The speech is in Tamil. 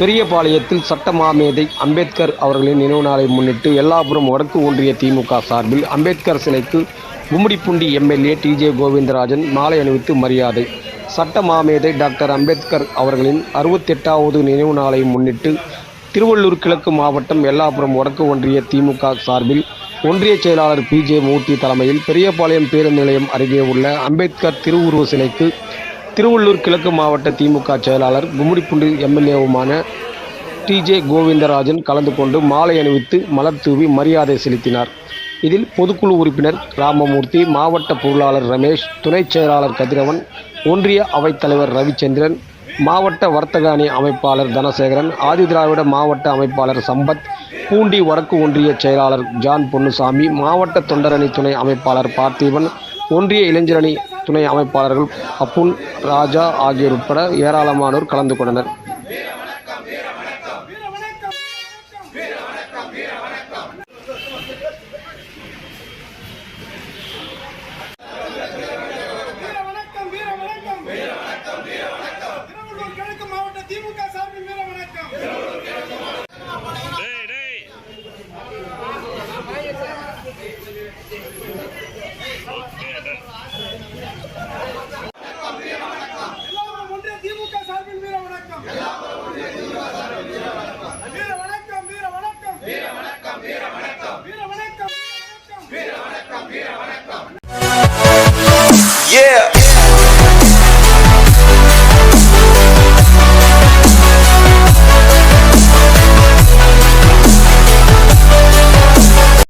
பெரியபாளையத்தில் சட்ட மாமேதை அம்பேத்கர் அவர்களின் நினைவு நாளை முன்னிட்டு எல்லாபுரம் வடக்கு ஒன்றிய திமுக சார்பில் அம்பேத்கர் சிலைக்கு கும்மிடிப்பூண்டி எம்எல்ஏ டிஜே கோவிந்தராஜன் மாலை அணிவித்து மரியாதை. சட்ட மாமேதை டாக்டர் அம்பேத்கர் அவர்களின் அறுபத்தெட்டாவது நினைவு நாளை முன்னிட்டு திருவள்ளூர் கிழக்கு மாவட்டம் எல்லாபுரம் வடக்கு ஒன்றிய திமுக சார்பில் ஒன்றிய செயலாளர் பி ஜே மூர்த்தி தலைமையில் பெரியபாளையம் பேருந்து நிலையம் அருகே உள்ள அம்பேத்கர் திருவுருவ சிலைக்கு திருவள்ளூர் கிழக்கு மாவட்ட திமுக செயலாளர் கும்மிடிப்பூண்டி எம்எல்ஏவுமான டிஜே கோவிந்தராஜன் கலந்து கொண்டு மாலை அணிவித்து மலர் தூவி மரியாதை செலுத்தினார். இதில் பொதுக்குழு உறுப்பினர் ராமமூர்த்தி மாவட்ட பொருளாளர் ரமேஷ் துணைச் செயலாளர் கதிரவன் ஒன்றிய அவைத்தலைவர் ரவிச்சந்திரன் மாவட்ட வர்த்தக அணி அமைப்பாளர் தனசேகரன் ஆதிதிராவிட மாவட்ட அமைப்பாளர் சம்பத் பூண்டி வடக்கு ஒன்றிய செயலாளர் ஜான் பொன்னுசாமி மாவட்ட தொண்டரணி துணை அமைப்பாளர் பார்த்திபன் ஒன்றிய இளைஞரணி துணை அமைப்பாளர்கள் அப்புன் ராஜா ஆகியோர் உட்பட ஏராளமானோர் கலந்து கொண்டனர். வணக்கம்.